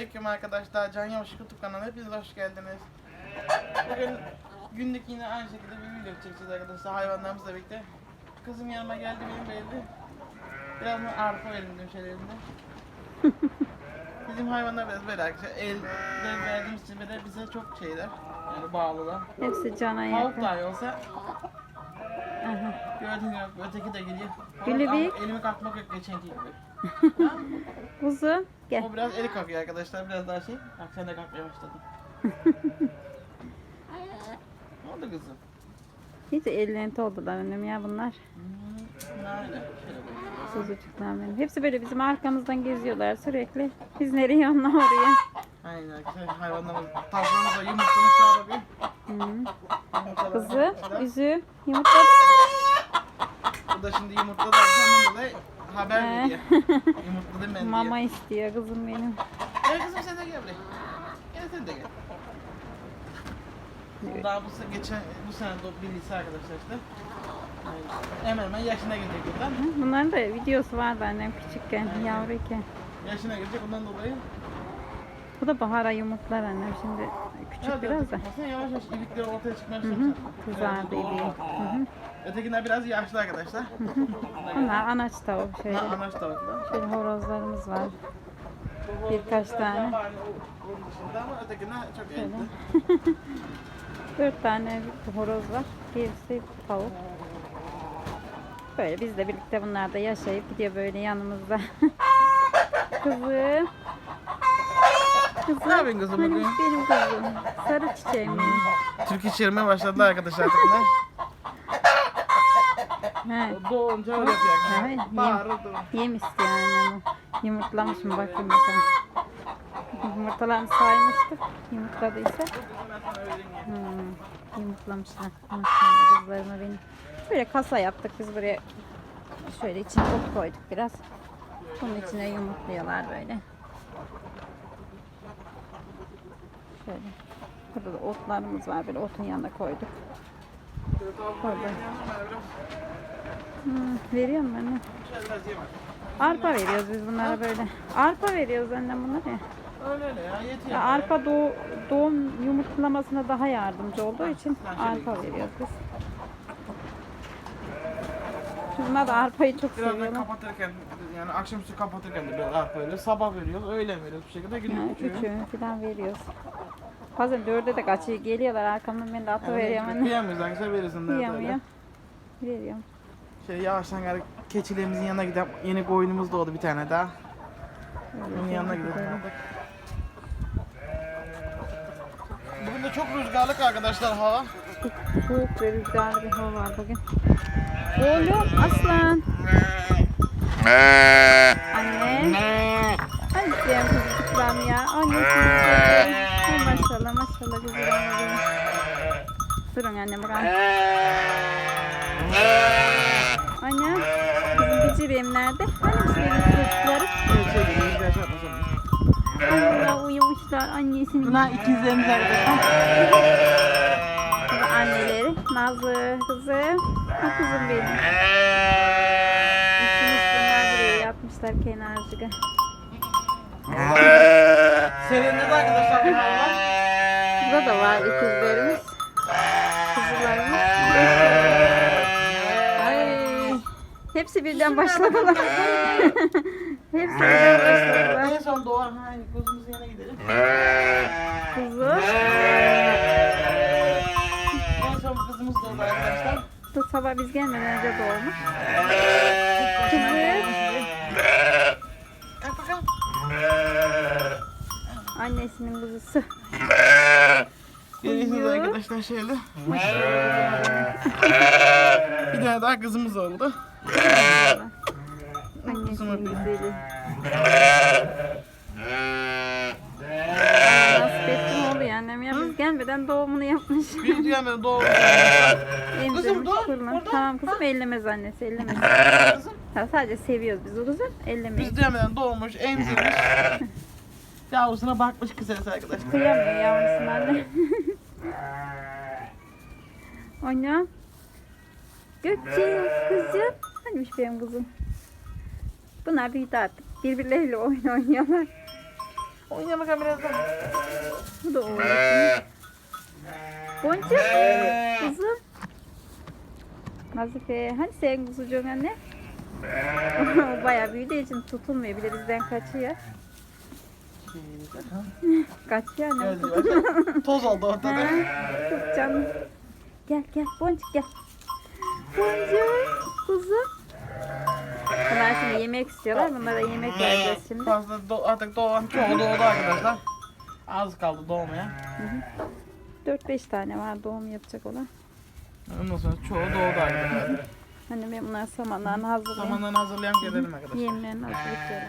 Selamünaleyküm arkadaşlar. Can Yavaş YouTube kanalına hepiniz hoş geldiniz. Bugün günlük yine aynı şekilde bir video çekeceğiz arkadaşlar hayvanlarımızla birlikte. Kızım yanıma geldi benim belli. Biraz mı arpa verin dedim şeylerinde. Bizim hayvanlar biraz böyle arkadaşlar. Elde verdiğimiz için böyle bize çok şeyler. Yani bağlılar. Hepsi cana Tavuk yakın. dahi olsa Gördüğün gibi öteki de geliyor. Gülü Ama büyük. Elimi kalkmak yok geçenki gibi. Kuzu gel. O biraz eli kalkıyor arkadaşlar. Biraz daha şey. Bak sen de kalkmaya başladın. ne oldu kızım? Hiç ellerinde oldular annem ya bunlar. Nerede? Şöyle bak. Kuzucuklar benim. Hepsi böyle bizim arkamızdan geziyorlar sürekli. Biz nereye onlar oraya. Aynen arkadaşlar hayvanlarımız tavuklarımız da yumurtlamışlar bakın. Hı. Kızı, arkadaşlar. üzü, yumurtladı. Bu da şimdi yumurtladı ondan dolayı haber He. veriyor. Yumurtladım ben Mama diye. istiyor kızım benim. Gel kızım sen de gel buraya. Gel sen de gel. Evet. Daha bu sene, geçen, bu sene de bir lise arkadaşlar işte. Yani hemen hemen yaşına gelecek buradan. Bunların da videosu vardı annem küçükken, yavruyken. Yaşına gelecek ondan dolayı. Bu da bahara yumurtlar annem şimdi küçük Evet, biraz da. Yavaş yavaş ilikleri ortaya çıkmaya başlamış. Kızardı Evet, iliği. Ötekiler biraz yaşlı arkadaşlar. Bunlar anaç tavuk şöyle. Bunlar anaç tavuklar. Şöyle horozlarımız var. Birkaç tane. Şöyle. Dört tane horoz var. Gerisi tavuk. Böyle biz de birlikte bunlarda yaşayıp gidiyor böyle yanımızda. Kızım. Kızım. Ne yapıyorsun kızım bugün? benim kızım. Sarı çiçeğim benim. Türk içirmeye başladılar arkadaşlar artık bunlar. He. Doğunca öyle yapıyor. Evet, durur. Yem istiyor annem. Yumurtlamış mı bakayım bakalım. Yumurtalarını saymıştık. Yumurtladıysa. Hmm, yumurtlamışlar. Maşallah kızlarıma benim. Böyle kasa yaptık biz buraya. Şöyle içine ot koyduk biraz. Bunun içine yumurtluyorlar böyle. Şöyle. Burada da otlarımız var. Böyle otun yanına koyduk. Biraz Hmm, şöyle biraz yemem. Arpa veriyoruz biz bunlara böyle. Arpa veriyoruz annem bunlara ya. Öyle ya yetiyor. Ya arpa doğ, doğum yumurtlamasına daha yardımcı olduğu için arpa veriyoruz biz. Bunlar da arpayı çok Birazdan seviyorlar. kapatırken yani akşamüstü kapatırken de biraz arpa veriyoruz. Sabah veriyoruz, öğlen veriyoruz bir şekilde Ha, günlük uçuyor. Üçünü falan veriyoruz. Bazen dörde de kaçıyor geliyorlar arkamdan ben de atı veriyorum anne. Kıyamıyoruz arkadaşlar verirsin. nerede Kıyamıyor. Veriyorum. Şöyle yavaştan gel keçilerimizin yanına gidelim. Yeni koyunumuz doğdu bir tane daha. Onun yanına gidelim. Bugün de çok rüzgarlık arkadaşlar hava. Soğuk ve rüzgarlı bir hava var bugün. Oğlum aslan. Uyumuşlar annesini. Bunlar ikizlerimiz arkadaşlar. Bu anneleri. Nazlı kızım. Ha kızım benim. İkimiz bunlar buraya yatmışlar kenarcığa. Serinde de arkadaşlar bunlar var. Burada da var ikizlerimiz. Kızlarımız. Ay. Hepsi birden başladılar. Hepsi başladılar. En son doğan ha, kuzumuzun yanına gidelim. Kuzu. En son kızımız doğdu arkadaşlar. Bu sabah biz gelmeden önce doğmuş. Bakalım. Annesinin kuzusu. Görüyorsunuz arkadaşlar şöyle. Bir tane daha kızımız oldu. Güzeli. Allah Nasip ettim oluyor annem ya. Biz gelmeden doğumunu yapmış. Bir düğmede doğdu. Emzirmiş dur, kurban. burada. Tamam kızım ellemez annesi ellemez. Kızım. Ya sadece seviyoruz biz o kızı. Ellemeyiz. Biz düğmeden doğmuş, emzirmiş. Yavrusuna bakmış kısacası arkadaşlar. Kıyamıyor yavrusuna anne. Anne. Gökçe kızım. Hanimiş benim kızım. Bunlar büyüdü artık. Birbirleriyle oyun oynuyorlar. Oyna bakalım biraz daha. Bu da oğlum. Boncuk. Kuzum. Nazife. Hani senin kuzucuğun anne? o bayağı büyüdüğü için tutulmuyor. Bir de bizden kaçıyor. Kaçıyor anne. Toz oldu ortada. Çok canım. Gel gel boncuk gel. Boncuk yemek istiyorlar. Bunlara yemek vereceğiz şimdi. Fazla do- artık doğan çoğu doğdu arkadaşlar. Az kaldı doğmaya. 4-5 tane var doğum yapacak olan. Ondan sonra çoğu doğdu arkadaşlar. Hani ben bunların samanlarını hazırlayayım. Zamandan hazırlayan gelelim arkadaşlar. Yemlerini hazırlayalım.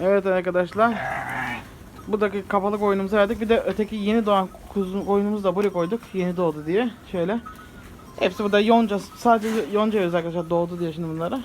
Evet arkadaşlar. Buradaki kapalı koyunumuzu verdik. Bir de öteki yeni doğan kuzu koyunumuzu da buraya koyduk. Yeni doğdu diye. Şöyle. Hepsi burada yonca. Sadece yonca arkadaşlar doğdu diye şimdi bunlara.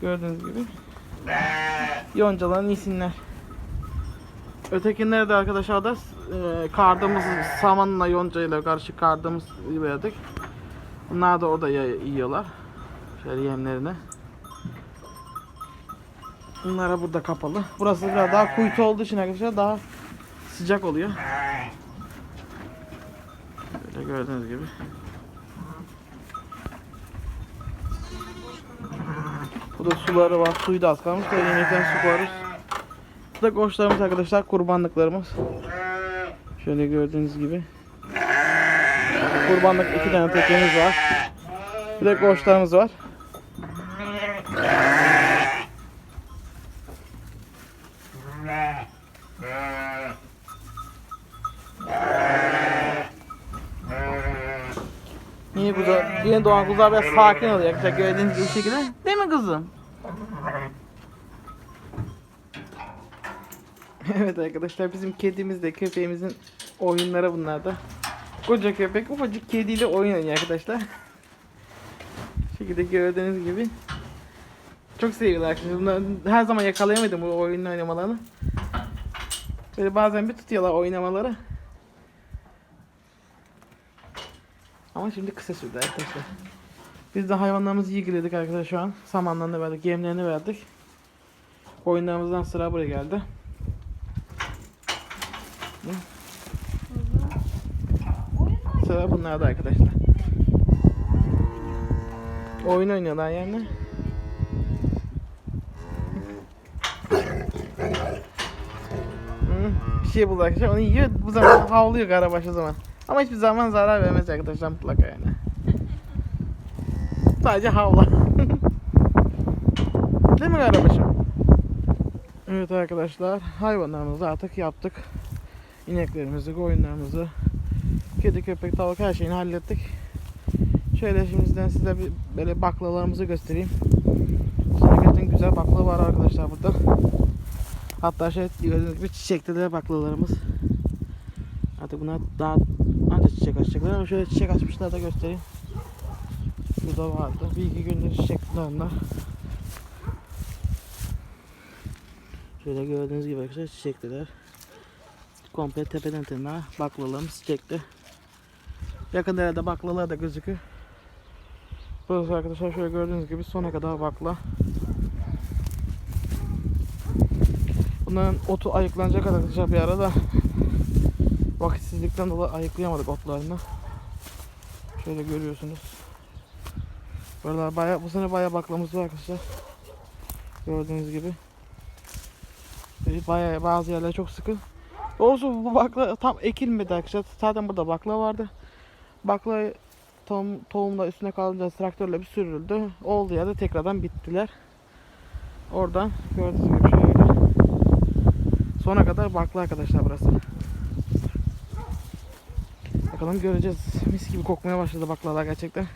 Gördüğünüz gibi. Yoncaların isimler. Ötekinleri de arkadaşlar da e, kardığımız samanla yoncayla karışık kardığımız verdik. Bunlar da orada yiyorlar. Şöyle yemlerini. Bunlara burada kapalı. Burası biraz daha kuytu olduğu için arkadaşlar daha sıcak oluyor. Böyle gördüğünüz gibi. Bu da suları var. Suyu da az kalmış. Böyle yemekten su koyarız. Bu da koçlarımız arkadaşlar. Kurbanlıklarımız. Şöyle gördüğünüz gibi. Kurbanlık iki tane tekemiz var. Bir de koçlarımız var. Niye kuzu? Yeni doğan kuzular biraz sakin oluyor gördüğünüz gibi bu şekilde. Kızım? evet arkadaşlar bizim kedimiz de köpeğimizin oyunları bunlar da. Koca köpek ufacık kediyle oyun oynuyor arkadaşlar. Şekilde gördüğünüz gibi. Çok seviyorlar arkadaşlar. Bunları her zaman yakalayamadım bu oyun oynamalarını. Böyle bazen bir tutuyorlar oynamaları. Ama şimdi kısa sürdü arkadaşlar. Biz de hayvanlarımızı ilgiledik arkadaşlar şu an. Samanlarını verdik, yemlerini verdik. Oyunlarımızdan sıra buraya geldi. Sıra bunlarda arkadaşlar. Oyun oynuyorlar yani. Hı, Bir şey buldu arkadaşlar onu yiyor bu zaman havlıyor karabaş o zaman. Ama hiçbir zaman zarar vermez arkadaşlar mutlaka yani. Sadece havla. Değil mi karabaşım? Evet arkadaşlar hayvanlarımızı artık yaptık. İneklerimizi, koyunlarımızı, kedi, köpek, tavuk her şeyini hallettik. Şöyle şimdiden size bir böyle baklalarımızı göstereyim. Gerçekten güzel baklava var arkadaşlar burada. Hatta şey gördüğünüz gibi çiçekli de baklalarımız. Artık bunlar daha ancak çiçek açacaklar ama şöyle çiçek açmışlar da göstereyim. Burada vardı. Bir iki gündür çiçekler onlar. Şöyle gördüğünüz gibi arkadaşlar çiçekliler. Komple tepeden tırnağa baklalarımız çiçekli. Yakın herhalde baklalar da gözüküyor. Burası arkadaşlar şöyle gördüğünüz gibi sona kadar bakla. Bunların otu ayıklanacak arkadaşlar bir arada. Vakitsizlikten dolayı ayıklayamadık otlarını. Şöyle görüyorsunuz. Buralar baya, bu sene baya baklamız var arkadaşlar. Gördüğünüz gibi. Böyle Baya bazı yerler çok sıkı. Doğrusu bu bakla tam ekilmedi arkadaşlar. Zaten burada bakla vardı. Bakla tohum, tohumla üstüne kalınca traktörle bir sürüldü. Olduğu yerde tekrardan bittiler. Oradan gördüğünüz gibi şöyle. Sona kadar bakla arkadaşlar burası. Bakalım göreceğiz. Mis gibi kokmaya başladı baklalar gerçekten.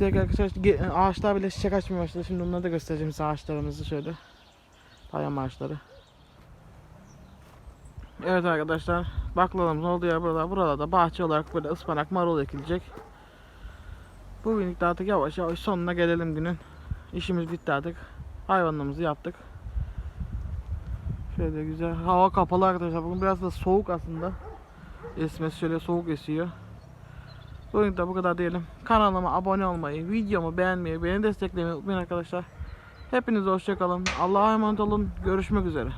Direkt arkadaşlar ağaçlar bile çiçek açmaya başladı. Şimdi onları da göstereceğim size ağaçlarımızı şöyle. Payam ağaçları. Evet arkadaşlar baklalarımız olduğu yer burada. Burada da bahçe olarak böyle ıspanak marul ekilecek. Bu günlük de artık yavaş yavaş sonuna gelelim günün. İşimiz bitti artık. Hayvanlarımızı yaptık. Şöyle güzel. Hava kapalı arkadaşlar. Bugün biraz da soğuk aslında. Esmesi şöyle soğuk esiyor. Bugün de bu kadar diyelim. Kanalıma abone olmayı, videomu beğenmeyi, beni desteklemeyi unutmayın arkadaşlar. Hepinize hoşçakalın. Allah'a emanet olun. Görüşmek üzere.